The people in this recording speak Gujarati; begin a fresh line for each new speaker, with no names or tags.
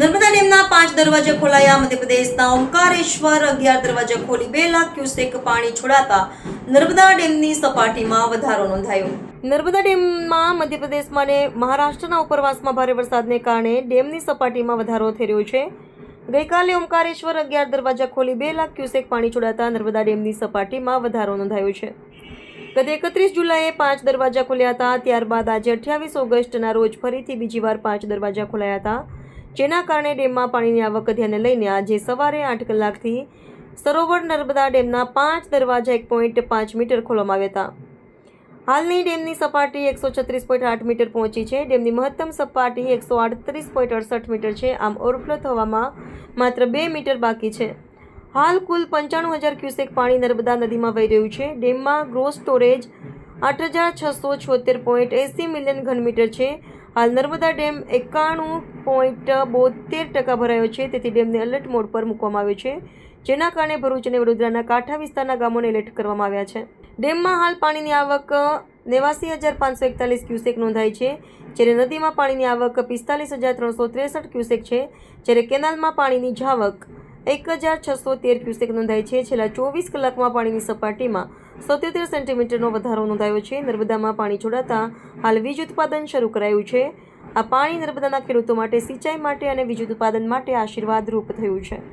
નર્મદા ડેમના પાંચ દરવાજા ખોલાયા, મધ્યપ્રદેશના ઓમકારેશ્વર અગિયાર દરવાજા ખોલી બે લાખ ક્યુસેક પાણી છોડાતા નર્મદા ડેમની સપાટીમાં વધારો નોંધાયો. નર્મદા ડેમમાં મધ્યપ્રદેશમાં અને મહારાષ્ટ્રના ઉપરવાસમાં ભારે વરસાદને કારણે ડેમની સપાટીમાં વધારો થઈ રહ્યો છે. ગઈકાલે ઓમકારેશ્વર અગિયાર દરવાજા ખોલી બે લાખ ક્યુસેક પાણી છોડાતા નર્મદા ડેમની સપાટીમાં વધારો નોંધાયો છે. ગત એકત્રીસ જુલાઈએ પાંચ દરવાજા ખોલ્યા હતા, ત્યારબાદ આજે અઠ્યાવીસ ઓગસ્ટના રોજ ફરીથી બીજી વાર પાંચ દરવાજા ખોલાયા હતા. જેના કારણે ડેમમાં પાણીની આવક ધ્યાને લઈને આજે સવારે આઠ કલાકથી સરોવર નર્મદા ડેમના પાંચ દરવાજા એક પોઈન્ટ પાંચ મીટર ખોલવામાં આવ્યા હતા. હાલની ડેમની સપાટી એકસો છત્રીસ પોઈન્ટ આઠ મીટર પહોંચી છે. ડેમની મહત્તમ સપાટી એકસો આડત્રીસ પોઈન્ટ અડસઠ મીટર છે. આમ ઓવરફ્લો થવામાં માત્ર બે મીટર બાકી છે. હાલ કુલ પંચાણું હજાર ક્યુસેક પાણી નર્મદા નદીમાં વહી રહ્યું છે. ડેમમાં ગ્રોસ સ્ટોરેજ આઠ હજાર છસો છોતેર પોઈન્ટ એંસી મિલિયન ઘનમીટર છે. હાલ નર્મદા ડેમ એકાણું પોઈન્ટ બોતેર ટકા ભરાયો છે. તેથી ડેમને એલર્ટ મોડ પર મૂકવામાં આવ્યો છે. જેના કારણે ભરૂચ અને વડોદરાના કાંઠા વિસ્તારના ગામોને એલર્ટ કરવામાં આવ્યા છે. ડેમમાં હાલ પાણીની આવક નેવાસી હજાર પાંચસો એકતાલીસ ક્યુસેક નોંધાઈ છે. જ્યારે નદીમાં પાણીની આવક પિસ્તાલીસ હજાર ત્રણસો ત્રેસઠ ક્યુસેક છે. જ્યારે કેનાલમાં પાણીની જાવક એક હજાર છસો તેર ક્યુસેક નોંધાઈ છે. છેલ્લા ચોવીસ કલાકમાં પાણીની સપાટીમાં સત્યોતેર સેન્ટીમીટરનો વધારો નોંધાયો છે. નર્મદામાં પાણી છોડાતા હાલ વીજ ઉત્પાદન શરૂ કરાયું છે. આ પાણી નર્મદાના ખેડૂતો માટે સિંચાઈ માટે અને વીજ ઉત્પાદન માટે આશીર્વાદરૂપ થયું છે.